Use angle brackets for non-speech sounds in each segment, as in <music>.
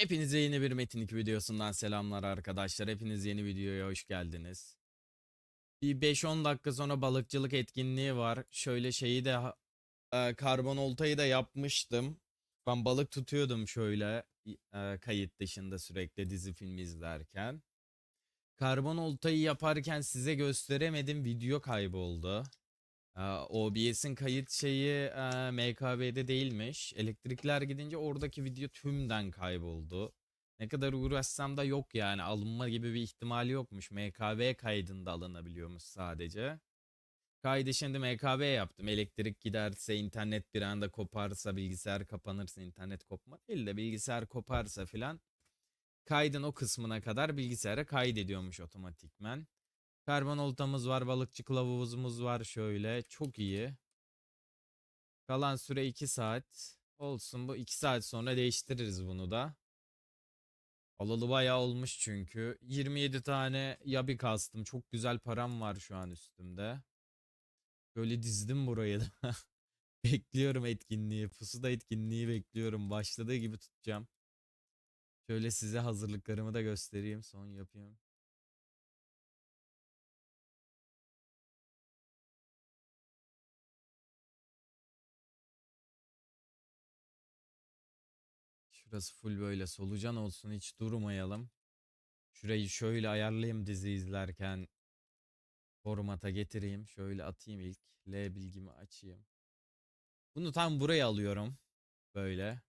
Hepinize yeni bir Metin 2 videosundan selamlar arkadaşlar. Hepiniz yeni videoya hoş geldiniz. Bir 5-10 dakika sonra balıkçılık etkinliği var. Şöyle şeyi de e, karbon oltayı da yapmıştım. Ben balık tutuyordum şöyle e, kayıt dışında sürekli dizi film izlerken. Karbon oltayı yaparken size gösteremedim video kayboldu. OBS'in kayıt şeyi MKB'de değilmiş. Elektrikler gidince oradaki video tümden kayboldu. Ne kadar uğraşsam da yok yani alınma gibi bir ihtimali yokmuş. MKB kaydında alınabiliyormuş sadece. Kaydı şimdi MKB yaptım. Elektrik giderse, internet bir anda koparsa, bilgisayar kapanırsa, internet kopma değil de bilgisayar koparsa filan kaydın o kısmına kadar bilgisayara kaydediyormuş otomatikmen. Karbon oltamız var, balıkçı kılavuzumuz var şöyle. Çok iyi. Kalan süre 2 saat. Olsun bu 2 saat sonra değiştiririz bunu da. Alalı bayağı olmuş çünkü. 27 tane yabi kastım. Çok güzel param var şu an üstümde. Böyle dizdim burayı da. <laughs> Bekliyorum etkinliği. Pusuda etkinliği bekliyorum. Başladığı gibi tutacağım. Şöyle size hazırlıklarımı da göstereyim. Son yapayım. Şurası full böyle solucan olsun hiç durmayalım. Şurayı şöyle ayarlayayım dizi izlerken. Formata getireyim. Şöyle atayım ilk. L bilgimi açayım. Bunu tam buraya alıyorum. Böyle.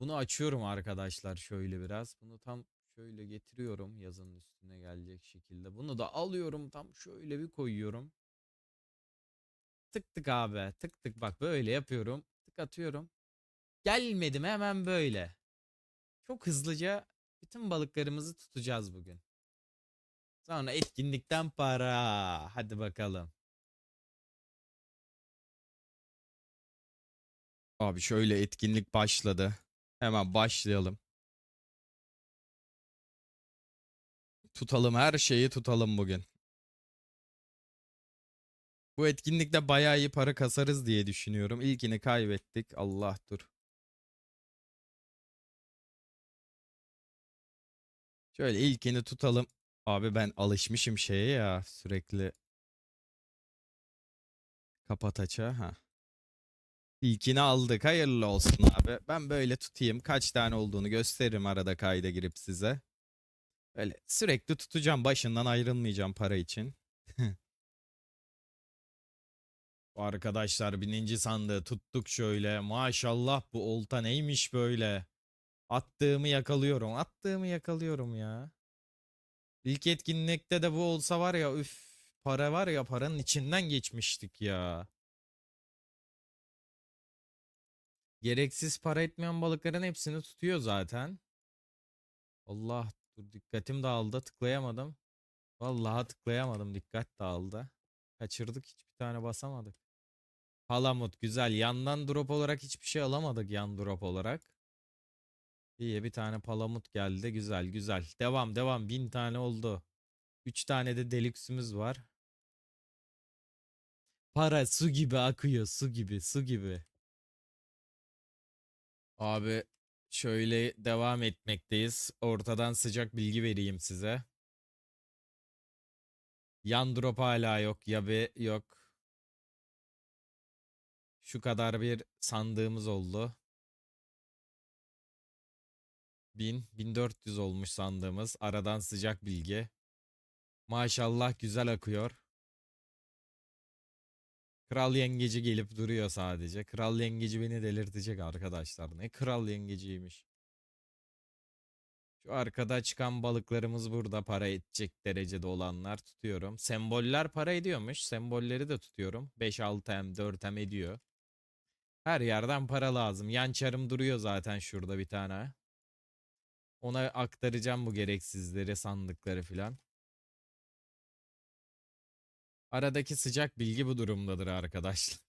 Bunu açıyorum arkadaşlar şöyle biraz. Bunu tam şöyle getiriyorum yazının üstüne gelecek şekilde. Bunu da alıyorum tam şöyle bir koyuyorum. Tık tık abi. Tık tık bak böyle yapıyorum. Tık atıyorum. Gelmedim hemen böyle. Çok hızlıca bütün balıklarımızı tutacağız bugün. Sonra etkinlikten para. Hadi bakalım. Abi şöyle etkinlik başladı. Hemen başlayalım. Tutalım her şeyi tutalım bugün. Bu etkinlikte bayağı iyi para kasarız diye düşünüyorum. İlkini kaybettik. Allah dur. Şöyle ilkini tutalım. Abi ben alışmışım şeye ya sürekli. Kapat aça ha. İlkini aldık. Hayırlı olsun abi. Ben böyle tutayım. Kaç tane olduğunu gösteririm arada kayda girip size. Böyle sürekli tutacağım. Başından ayrılmayacağım para için. <laughs> Arkadaşlar bininci sandığı tuttuk şöyle. Maşallah bu olta neymiş böyle. Attığımı yakalıyorum. Attığımı yakalıyorum ya. İlk etkinlikte de bu olsa var ya üf para var ya paranın içinden geçmiştik ya. Gereksiz para etmeyen balıkların hepsini tutuyor zaten. Allah dur dikkatim dağıldı tıklayamadım. Vallahi tıklayamadım dikkat dağıldı. Kaçırdık hiçbir tane basamadık. Palamut güzel yandan drop olarak hiçbir şey alamadık yan drop olarak. İyi bir tane palamut geldi güzel güzel. Devam devam bin tane oldu. Üç tane de deliksimiz var. Para su gibi akıyor su gibi su gibi. Abi şöyle devam etmekteyiz. Ortadan sıcak bilgi vereyim size. Yan drop hala yok. Yabe yok. Şu kadar bir sandığımız oldu. 1000, 1400 olmuş sandığımız. Aradan sıcak bilgi. Maşallah güzel akıyor. Kral yengeci gelip duruyor sadece. Kral yengeci beni delirtecek arkadaşlar. Ne kral yengeciymiş. Şu arkada çıkan balıklarımız burada para edecek derecede olanlar tutuyorum. Semboller para ediyormuş. Sembolleri de tutuyorum. 5-6M 4M ediyor. Her yerden para lazım. Yan çarım duruyor zaten şurada bir tane. Ona aktaracağım bu gereksizleri, sandıkları filan. Aradaki sıcak bilgi bu durumdadır arkadaşlar. <laughs>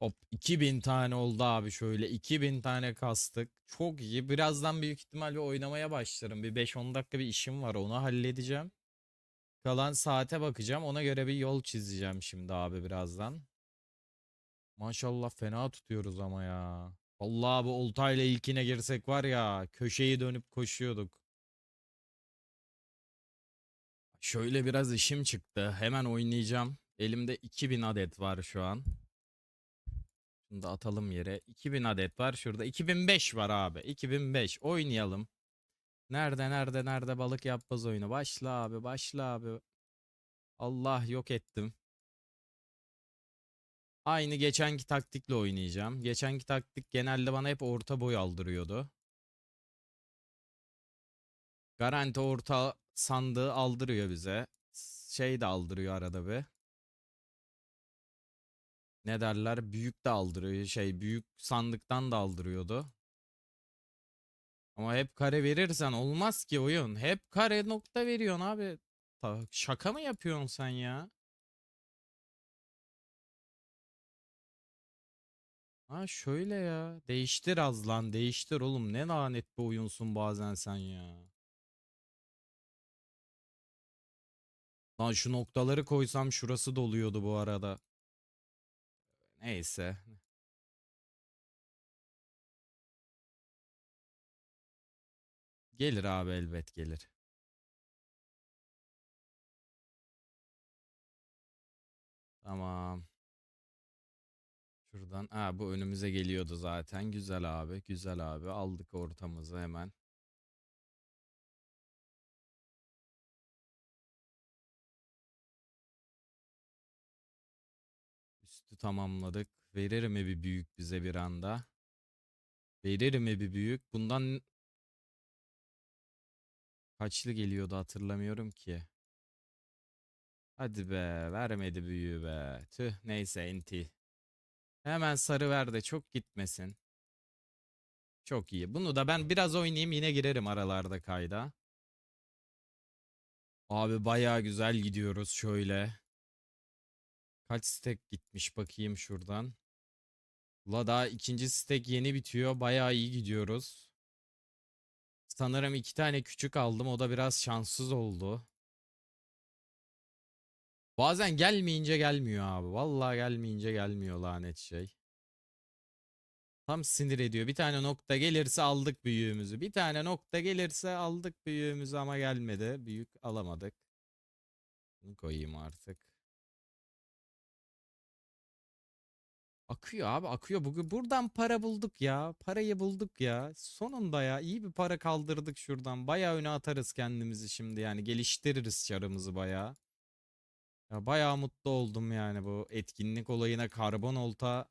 Hop 2000 tane oldu abi şöyle 2000 tane kastık. Çok iyi. Birazdan büyük ihtimalle oynamaya başlarım. Bir 5-10 dakika bir işim var onu halledeceğim. Kalan saate bakacağım. Ona göre bir yol çizeceğim şimdi abi birazdan. Maşallah fena tutuyoruz ama ya. Vallahi bu oltayla ilkine girsek var ya köşeyi dönüp koşuyorduk. Şöyle biraz işim çıktı. Hemen oynayacağım. Elimde 2000 adet var şu an. Şunu da atalım yere. 2000 adet var. Şurada 2005 var abi. 2005. Oynayalım. Nerede nerede nerede balık yapmaz oyunu. Başla abi başla abi. Allah yok ettim. Aynı geçenki taktikle oynayacağım. Geçenki taktik genelde bana hep orta boy aldırıyordu. Garanti orta sandığı aldırıyor bize. Şey de aldırıyor arada bir. Ne derler? Büyük de aldırıyor. Şey büyük sandıktan da aldırıyordu. Ama hep kare verirsen olmaz ki oyun. Hep kare nokta veriyorsun abi. Şaka mı yapıyorsun sen ya? Ha şöyle ya. Değiştir az lan. Değiştir oğlum. Ne lanet bir oyunsun bazen sen ya. Lan şu noktaları koysam şurası doluyordu bu arada. Neyse. Gelir abi elbet gelir. Tamam. Şuradan. Ha bu önümüze geliyordu zaten. Güzel abi. Güzel abi. Aldık ortamızı hemen. Üstü tamamladık. Verir mi bir büyük bize bir anda? Verir mi bir büyük? Bundan kaçlı geliyordu hatırlamıyorum ki. Hadi be. Vermedi büyüğü be. Tüh neyse enti. Hemen sarı ver de çok gitmesin. Çok iyi. Bunu da ben biraz oynayayım yine girerim aralarda kayda. Abi bayağı güzel gidiyoruz şöyle. Kaç stack gitmiş bakayım şuradan. La daha ikinci stack yeni bitiyor. Bayağı iyi gidiyoruz. Sanırım iki tane küçük aldım. O da biraz şanssız oldu. Bazen gelmeyince gelmiyor abi. Vallahi gelmeyince gelmiyor lanet şey. Tam sinir ediyor. Bir tane nokta gelirse aldık büyüğümüzü. Bir tane nokta gelirse aldık büyüğümüzü ama gelmedi. Büyük alamadık. Bunu koyayım artık. Akıyor abi akıyor. Bugün buradan para bulduk ya. Parayı bulduk ya. Sonunda ya iyi bir para kaldırdık şuradan. Bayağı öne atarız kendimizi şimdi yani. Geliştiririz çarımızı bayağı. Ya bayağı mutlu oldum yani bu etkinlik olayına karbon olta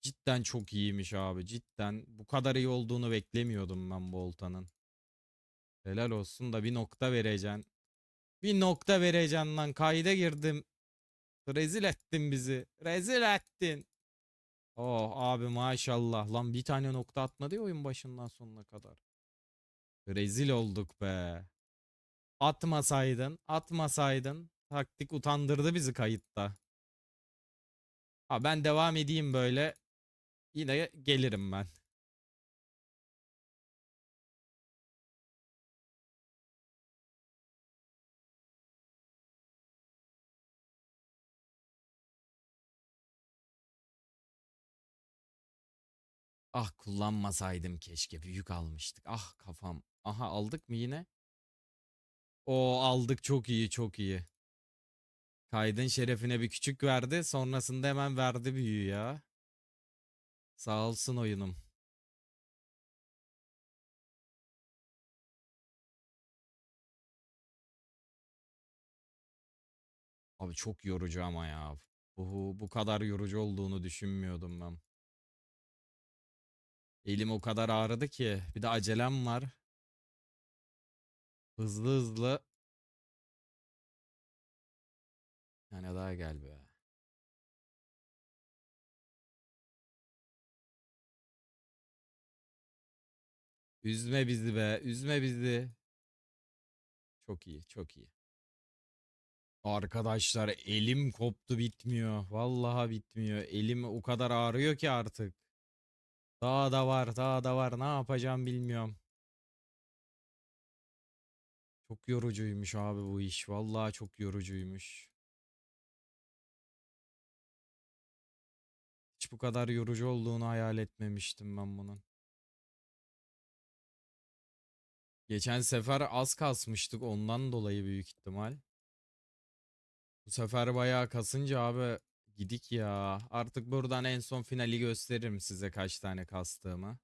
cidden çok iyiymiş abi cidden bu kadar iyi olduğunu beklemiyordum ben bu oltanın. Helal olsun da bir nokta vereceksin. Bir nokta vereceksin lan kayda girdim. Rezil ettin bizi. Rezil ettin. Oh abi maşallah lan bir tane nokta atmadı ya oyun başından sonuna kadar. Rezil olduk be. Atmasaydın, atmasaydın. Taktik utandırdı bizi kayıtta. Ha ben devam edeyim böyle. Yine gelirim ben. Ah kullanmasaydım keşke. Büyük almıştık. Ah kafam. Aha aldık mı yine? O aldık çok iyi çok iyi. Kaydın şerefine bir küçük verdi. Sonrasında hemen verdi büyüğü ya. Sağ olsun oyunum. Abi çok yorucu ama ya. Bu, bu kadar yorucu olduğunu düşünmüyordum ben. Elim o kadar ağrıdı ki. Bir de acelem var. Hızlı hızlı. Yani daha gel be. Üzme bizi be. Üzme bizi. Çok iyi, çok iyi. Arkadaşlar elim koptu bitmiyor. Vallahi bitmiyor. Elim o kadar ağrıyor ki artık. Daha da var, daha da var. Ne yapacağım bilmiyorum. Çok yorucuymuş abi bu iş. Vallahi çok yorucuymuş. Bu kadar yorucu olduğunu hayal etmemiştim ben bunun. Geçen sefer az kasmıştık ondan dolayı büyük ihtimal. Bu sefer bayağı kasınca abi gidik ya. Artık buradan en son finali gösteririm size kaç tane kastığımı.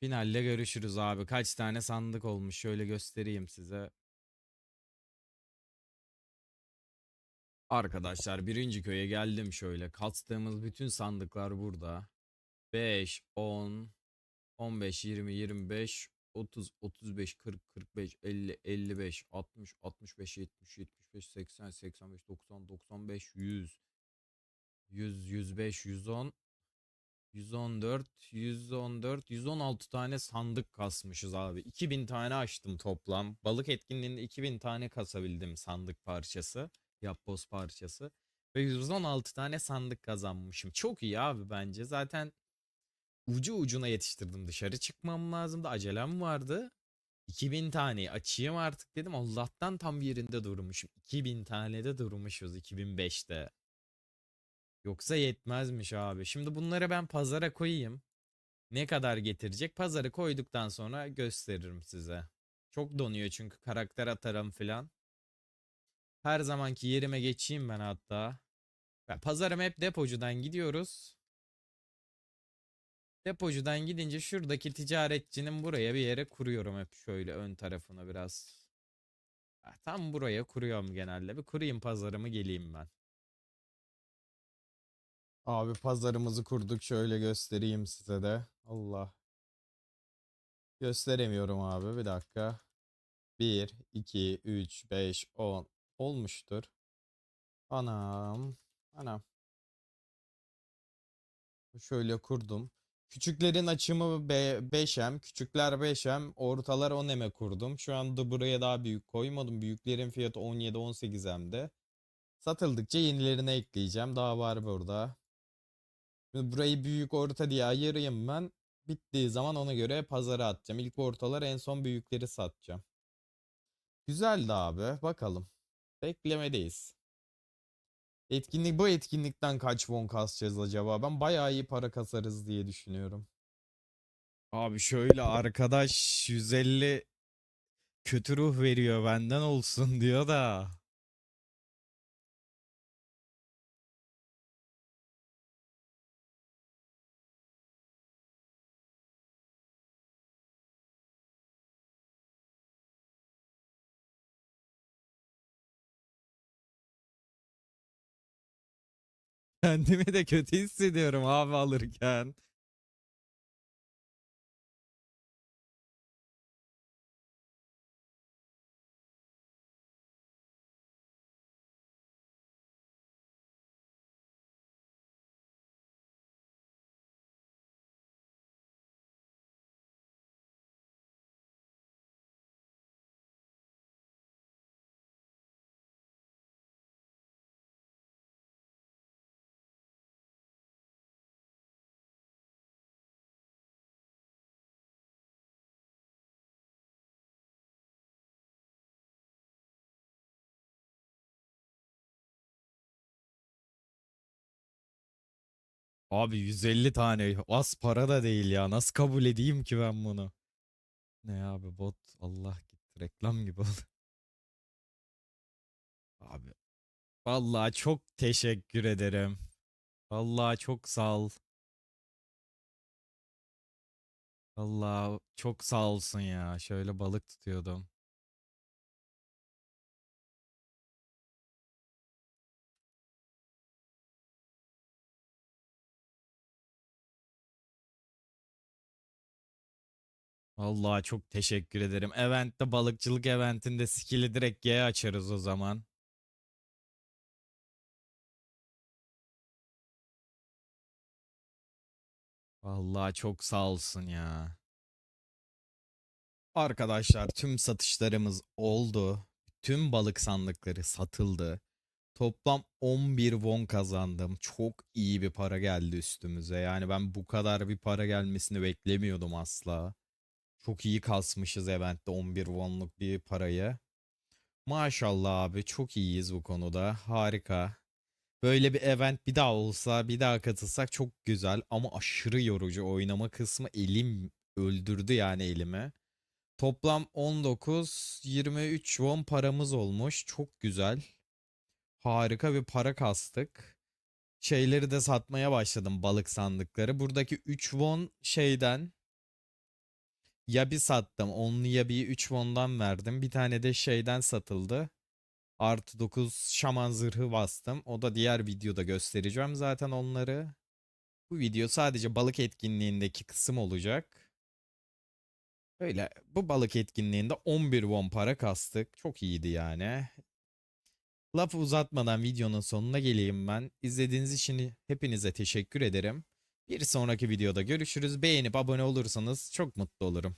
Finalle görüşürüz abi. Kaç tane sandık olmuş şöyle göstereyim size. Arkadaşlar birinci köye geldim şöyle. Kastığımız bütün sandıklar burada. 5, 10, 15, 20, 25, 30, 35, 40, 45, 50, 55, 60, 65, 70, 75, 80, 85, 90, 95, 100, 100, 105, 110, 114, 114, 116 tane sandık kasmışız abi. 2000 tane açtım toplam. Balık etkinliğinde 2000 tane kasabildim sandık parçası. Yapboz parçası. Ve 116 tane sandık kazanmışım. Çok iyi abi bence. Zaten ucu ucuna yetiştirdim. Dışarı çıkmam lazımdı. Acelem vardı. 2000 taneyi açayım artık dedim. Allah'tan tam yerinde durmuşum. 2000 tane de durmuşuz 2005'te. Yoksa yetmezmiş abi. Şimdi bunları ben pazara koyayım. Ne kadar getirecek? Pazarı koyduktan sonra gösteririm size. Çok donuyor çünkü karakter atarım filan. Her zamanki yerime geçeyim ben hatta. Ben pazarım hep depocudan gidiyoruz. Depocudan gidince şuradaki ticaretçinin buraya bir yere kuruyorum hep şöyle ön tarafına biraz. Ha, Tam buraya kuruyorum genelde. Bir kurayım pazarımı geleyim ben. Abi pazarımızı kurduk şöyle göstereyim size de. Allah. Gösteremiyorum abi bir dakika. 1, 2, 3, 5, 10 olmuştur. Anam. Anam. Şöyle kurdum. Küçüklerin açımı 5M, küçükler 5M, ortalar 10M'e kurdum. Şu anda buraya daha büyük koymadım. Büyüklerin fiyatı 17-18M'de. Satıldıkça yenilerine ekleyeceğim. Daha var burada. Şimdi Burayı büyük orta diye ayırayım ben. Bittiği zaman ona göre pazara atacağım. İlk ortalar en son büyükleri satacağım. Güzeldi abi. Bakalım. Beklemedeyiz. Etkinlik bu etkinlikten kaç won kasacağız acaba? Ben bayağı iyi para kasarız diye düşünüyorum. Abi şöyle arkadaş 150 kötü ruh veriyor benden olsun diyor da. Kendimi de kötü hissediyorum abi alırken. Abi 150 tane az para da değil ya. Nasıl kabul edeyim ki ben bunu? Ne abi bot Allah gitti reklam gibi oldu. Abi vallahi çok teşekkür ederim. Vallahi çok sağ ol. Vallahi çok sağ olsun ya. Şöyle balık tutuyordum. Vallahi çok teşekkür ederim. Event'te balıkçılık eventinde skill'i direkt G açarız o zaman. Vallahi çok sağ olsun ya. Arkadaşlar tüm satışlarımız oldu. Tüm balık sandıkları satıldı. Toplam 11 won kazandım. Çok iyi bir para geldi üstümüze. Yani ben bu kadar bir para gelmesini beklemiyordum asla. Çok iyi kasmışız eventte 11 wonluk bir parayı. Maşallah abi çok iyiyiz bu konuda. Harika. Böyle bir event bir daha olsa bir daha katılsak çok güzel ama aşırı yorucu oynama kısmı elim öldürdü yani elimi. Toplam 19 23 won paramız olmuş. Çok güzel. Harika bir para kastık. Şeyleri de satmaya başladım balık sandıkları. Buradaki 3 won şeyden Yabi sattım. Onlu Yabi'yi 3 won'dan verdim. Bir tane de şeyden satıldı. Artı 9 şaman zırhı bastım. O da diğer videoda göstereceğim zaten onları. Bu video sadece balık etkinliğindeki kısım olacak. Öyle bu balık etkinliğinde 11 won para kastık. Çok iyiydi yani. Lafı uzatmadan videonun sonuna geleyim ben. İzlediğiniz için hepinize teşekkür ederim. Bir sonraki videoda görüşürüz. Beğenip abone olursanız çok mutlu olurum.